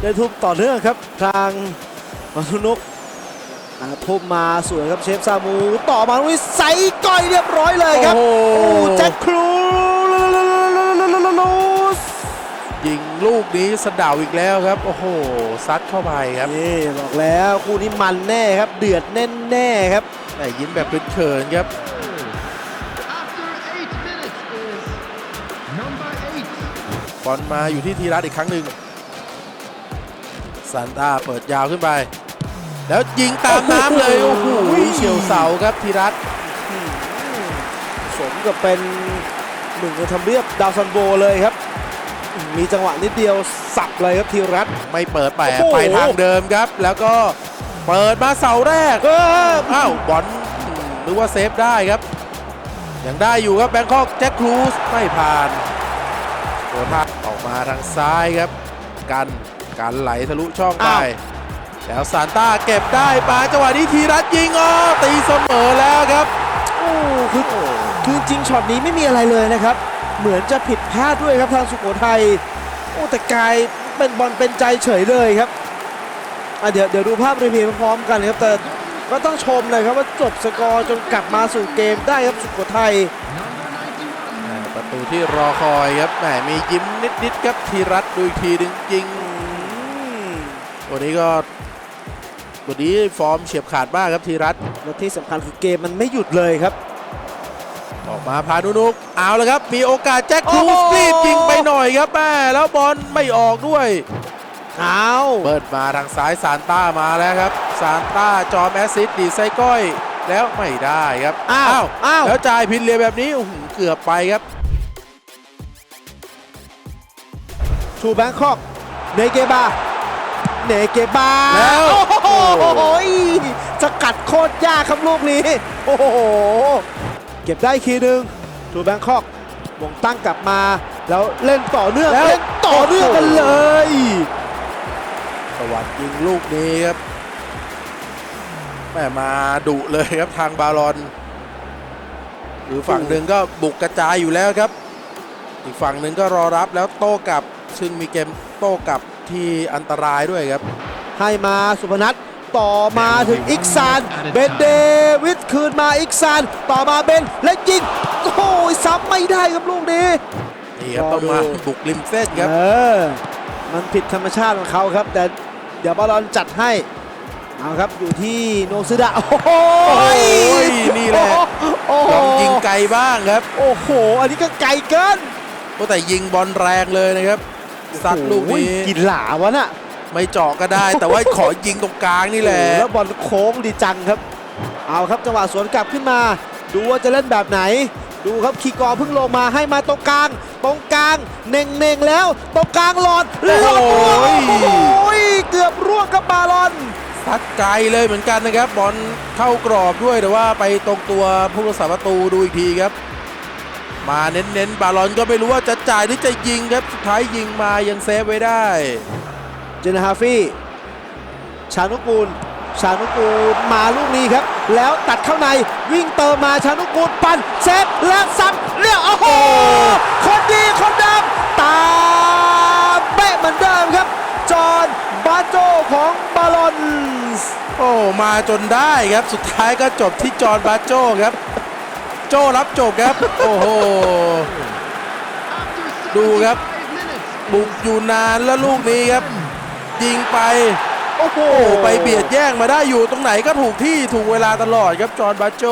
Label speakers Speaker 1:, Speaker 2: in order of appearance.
Speaker 1: ได้ทุบต่อเนื่องครับทางมาทุนุกอ่าทุบมาสวยครับเชฟซามู ต่อมาลุยใส่ก้อยเรียบร้อยเลยครับ
Speaker 2: โอ้โห
Speaker 1: โอ้แจ็คครูส
Speaker 2: ยิงลูกนี้สะเดาวอีกแล้วครับ โอ้โห ซัดเข้าไปครับ
Speaker 1: นี่บอกแล้วคู่นี้มันแน่ครับ เดือดแน่แน่ๆครับ
Speaker 2: แต่ยิ้มแบบเขินๆครับ
Speaker 3: After eight minutes is number eight.
Speaker 2: บอลมาอยู่ที่ทีรัตอีกครั้งหนึ่ง ซานต้าเปิดยาวขึ้นไป แล้วยิงตามน้ำเลย โอ้โหเฉียวเสาครับทีรัต
Speaker 1: สมกับเป็นหนึ่งในทำเรียบดาวซันโบเลยครับ มีจังหวะนิดเดียวสับเลยครับทีรัต
Speaker 2: ไม่เปิดไป
Speaker 1: โอ้โห
Speaker 2: ไปทางเดิมครับ แล้วก็เปิดมาเสาแรก
Speaker 1: เออ
Speaker 2: อ้าวบอลหรือว่าเซฟได้ครับ ยังได้อยู่ครับแบงคอกแจ็คครูสไม่ผ่านโดนทักออกมาทางซ้ายครับ กัน กันไหลทะลุช่องไป แล้วซานต้าเก็บได้ปาจังหวะนี้ทีรัตยิงอ๋อตีเสมอแล้วครับ
Speaker 1: โอ้คือคือจริงช็อตนี้ไม่มีอะไรเลยนะครับ เหมือนจะผิดพลาดด้วยครับทางสุโขทัยโอ้แต่กลายเป็นบอลเป็นใจเฉยเลยครับอะเดี๋ยวเดี๋ยวดูภาพรีเพลย์พร้อมๆกันครับแต่ก็ต้องชมเลยครับว่าจบสกอร์จนกลับมาสู่เกมได้ครับสุโขทัย
Speaker 3: Number 91.
Speaker 2: ประตูที่รอคอยครับแหมมียิ้มนิดๆครับทีรัตดูอีกทีหนึงยิง
Speaker 1: อืม
Speaker 2: วันนี้ก็วันนี้ฟอร์มเฉียบขาดมากครับทีรัต
Speaker 1: และที่สำคัญคือเกมมันไม่หยุดเลยครับ
Speaker 2: ออกมาพานุนุกเอาละครับ มีโอกาสแจ็คครู
Speaker 1: โอ้
Speaker 2: ส
Speaker 1: โห
Speaker 2: รีบยิงไปหน่อยครับแม่แล้วบอลไม่ออกด้วย
Speaker 1: เอา
Speaker 2: เปิดมาทางซ้ายซานต้ามาแล้วครับซานต้าจอมแอสซิดดีไซก้อย แล้วไม่ได้ครับ
Speaker 1: อ้าวอ้าว
Speaker 2: แล้วจ่ายผิดเหลียแบบนี้โอ้โหเกือบไปครับ
Speaker 1: ทูแบงคอกเนเกบา เนเกบา
Speaker 2: แล้ว
Speaker 1: โอ้โหสกัดโคตรยากครับลูกนี้ โอ้โห เก็บได้อีกทีหนึ่งทูแบงคอกมงตั้งกลับมา แล้วเล่นต่อเนื่อง
Speaker 2: แล้ว
Speaker 1: เล่นต่อเนื่องกันเลย
Speaker 2: สวัสดิ์ยิงลูกนี้ครับแม่มาดุเลยครับทางบาลอนหรือฝั่งหนึ่งก็บุกกระจายอยู่แล้วครับ อีกฝั่งหนึ่งก็รอรับแล้วโต้กลับ ซึ่งมีเกมโต้กลับ ที่อันตรายด้วยครับ
Speaker 1: ให้มาสุพนัทต่อมาถึงอิกซานเบนเดวิดคืนมาอิกซานต่อมาเบนและยิงโอ้ยซ้ำไม่ได้ครับลูกนี้
Speaker 2: นี่ครับ
Speaker 1: รอ
Speaker 2: ต้องมา
Speaker 1: ดู
Speaker 2: บุกริมเส้นครับ
Speaker 1: เออมันผิดธรรมชาติของเขาครับ แต่เดี๋ยวบอลลอนจัดให้เอาครับอยู่ที่โนซึดะโอ้โห
Speaker 2: โอ้ยนี่แหละ
Speaker 1: โอ้โห
Speaker 2: ลองยิงไกลบ้างครับ
Speaker 1: โอ้โห อันนี้ก็ไกลเกิน
Speaker 2: ก็แต่ยิงบอลแรงเลยนะครับ ซัดลูก
Speaker 1: โอ้ย
Speaker 2: นี้
Speaker 1: กินหลาวะน่ะ
Speaker 2: ไม่เจาะก็ได้ แต่ว่าขอยิงตรงกลางนี่แหละ
Speaker 1: โอ้โแล้วบอลโค้งดีจังครับ เอาครับจังหวะสวนกลับขึ้นมา ดูว่าจะเล่นแบบไหน ดูครับคีกอร์เพิ่งลงมาให้มาตรงกลาง ตรงกลางเน่งเน่งๆแล้ว ตรงกลางหลอดหลอดร่วง
Speaker 2: โอ้
Speaker 1: โอ้
Speaker 2: ย
Speaker 1: โหเกือบร่วงกับบาลอน
Speaker 2: ซัดไกลเลยเหมือนกันนะครับบอลเข้ากรอบด้วยแต่ว่าไปตรงตัวผู้รักษาประตูดูอีกทีครับ มาเน้นๆ บาลอนก็ไม่รู้ว่าจะจ่ายหรือจะยิงครับ สุดท้ายยิงมายังเซฟไว้ได้
Speaker 1: เจนฮาฟี่ ชานุกูล ชานุกูลมาลูกนี้ครับ แล้วตัดเข้าในวิ่งเติมมาชานุกูลปันเซฟและซ้ำเรียกโอ้โห คนดีคนเดิมตามเป๊ะเหมือนเดิมครับ จอห์นบาโจของบาลอนส์
Speaker 2: โอ้มาจนได้ครับ สุดท้ายก็จบที่จอห์นบาโจครับ โจรับจบครับ โอ้โห ดูครับ บุกอยู่นานแล้วลูกนี้ครับ ยิงไป
Speaker 1: โอ้โห
Speaker 2: ไปเบียดแย่งมาได้อยู่ตรงไหนก็ถูกที่ถูกเวลาตลอดครับ จอร์นบาโจ